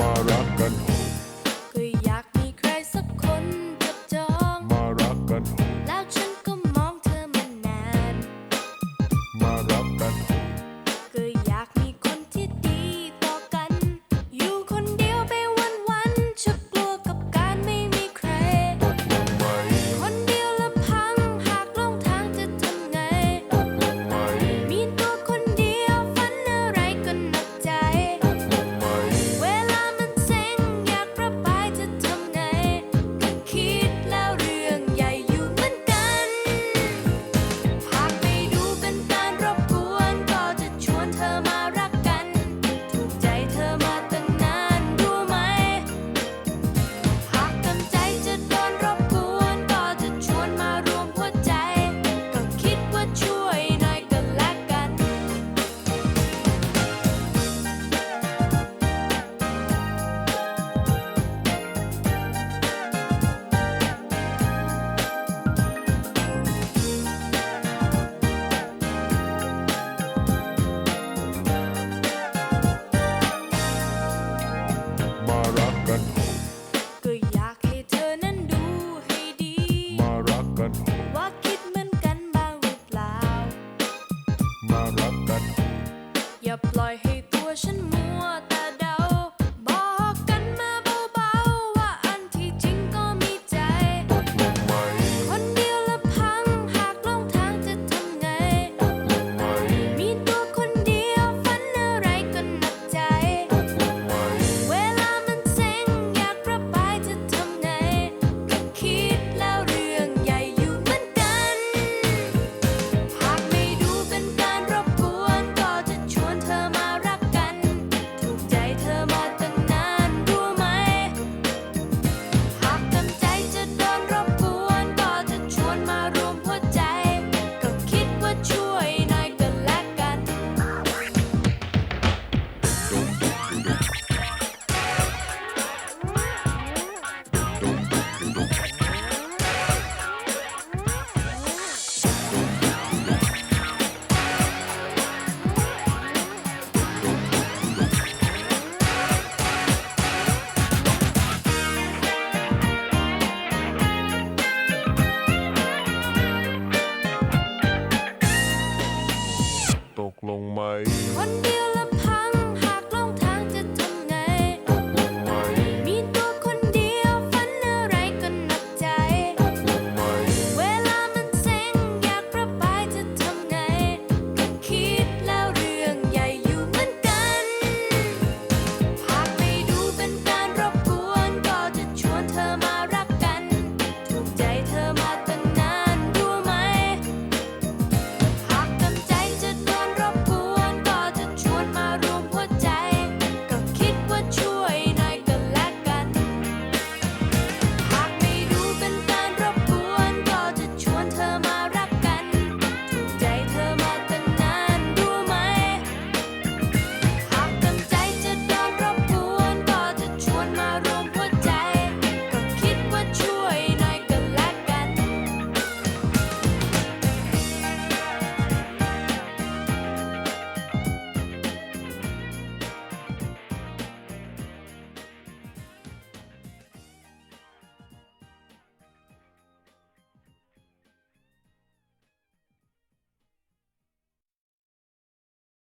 my rock and roll. มารับกัน อย่าปล่อยให้ตัวฉันมัว ตกลงไหม